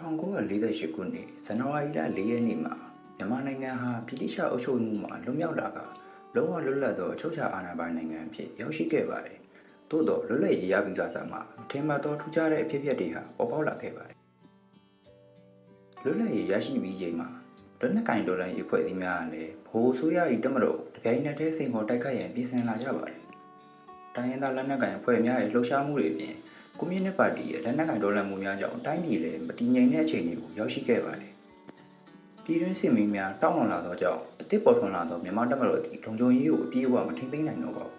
1948ခုနှစ်ဇန်နဝါရီလ4ရက်နေ့မှာမြန်မာနိုင်ငံဟာဗြိတိရှအုပ်ချုပ်မှုမှလွတ်မြောက်လာကလုံးဝလွတ်လပ်သောအချုပ်အခြာအာဏာပိုင်နိုင်ငံအဖြစ်ရောက်ရှိခဲ့ပါတယ်။သို့တော့လွတ်လပ်ရေးရပြီးသားမှာမထင်မှတ်သောထူးခြားတဲ့အဖြစ်အပျက်တွေဟာပေါ်ပေါက်လာခဲ့ပါတယ်။လွတ်လပ်ရေးရရှိပြီးချိန်မှာလက်နက်ကင်ဒေါ်လာရေးဖွဲ့စည်းများကလည်းဘိုးဆိုးရ၏တမတော်တပြိုင်နက်တည်းစိန်ခေါ်တိုက်ခိုက်ရန်ပြင်ဆင်လာကြပါတယ်။တိုင်းရင်းသားလက်နက်ကင်အဖွဲ့များရဲ့လှုပ်ရှားမှုတွေအပြင် ကွန်မြူနစ်ပါတီရဲ့လက်နက်ကင်ဒေါ်လာမှုများကြောင့်တိုင်းပြည်လည်းမတည်ငြိမ်တဲ့အခြေအနေကိုရောက်ရှိခဲ့ပါတယ်။ပြည်တွင်းစစ်မီးများတောင်းဝန်လာသောကြောင့်အသစ်ပေါ်ထွန်းလာသောမြန်မာတပ်မတော်သည်လုံခြုံရေးကိုအပြည့်အဝမထိန်းသိမ်းနိုင်တော့ပါဘူး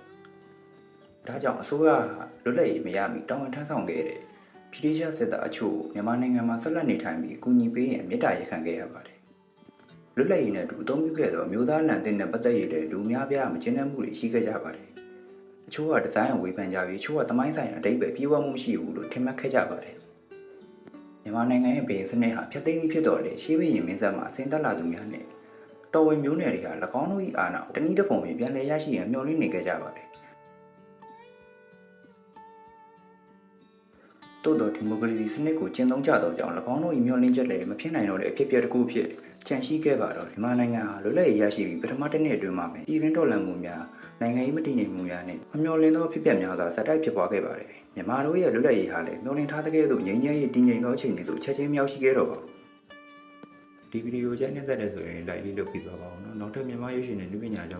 ။ဒါကြောင့်အစိုးရကလွတ်လပ်ရေးမရမီတောင်းဝန်ထမ်းဆောင်ခဲ့တဲ့ပြည်ထောင်စုစစ်သားအချို့ကိုမြန်မာနိုင်ငံမှာဆက်လက်နေထိုင်ပြီးအကူအညီပေးရန်မေတ္တာရပ်ခံခဲ့ရပါတယ်။လွတ်လပ်ရေးနဲ့အတူအသုံးပြုခဲ့သောမျိုးသားလန်တင်တဲ့ပတ်သက်ရတဲ့လူများပြားမကျဉ်းနှံမှုတွေရှိခဲ့ကြပါတယ်။ အချို့ကဒီဇိုင်းကိုဝေဖန်ကြပြီးအချို့ကသမိုင်းဆိုင်ရာအတိတ်ပဲပြေဝမှုမရှိဘူးလို့ထင်မှတ်ခဲ့ကြပါတယ်။မြန်မာနိုင်ငံရဲ့ဗေစနစ်ဟာဖျက်သိမ်းပြီးဖြစ်တော်လေရှေးဘရင်မင်းဆက်မှာဆင်းသက်လာသူများနဲ့တော်ဝင်မျိုးနယ်တွေက၎င်းတို့၏အာဏာတနည်းတစ်ပုံဖြင့်ပြန်လည်ရရှိရန်မျှော်လင့်နေခဲ့ကြပါတယ်။ ။သို့တော့ဒီမိုကရေစီစနစ်ကိုကျင့်သုံးကြသောကြောင့်၎င်းတို့၏မျှော်လင့်ချက်လည်းမဖြစ်နိုင်တော့တဲ့အဖြစ်အပျက်တစ်ခုဖြစ်ကြံရှိခဲ့ပါတော့မြန်မာနိုင်ငံဟာလွတ်လပ်ရေးရရှိပြီးပထမတစ်နှစ်အတွင်းမှာပဲပြည်တွင်းတော်လှန်မှုများနိုင်ငံရေးမတည်ငြိမ်မှုများနဲ့မမျှော်လင့်သောဖြစ်ပျက်များစွာဇက်တိုက်ဖြစ်ပွားခဲ့ပါတယ်။မြန်မာတို့ရဲ့လွတ်လပ်ရေးဟာလည်းမျှော်လင့်ထားတဲ့ကဲ့သို့ငြိမ်းချမ်းရေးတည်ငြိမ်သောအခြေအနေသို့ချက်ချင်းမြောက်ရှိခဲ့တော့ပါဒီဗီဒီယိုကြိုက်နေတဲ့ဆိုရင် like လေးလုပ်ပြီးသွားပါအောင်နော်။နောက်ထပ်မြန်မာရုပ်ရှင်နဲ့လူပညာကြောင့်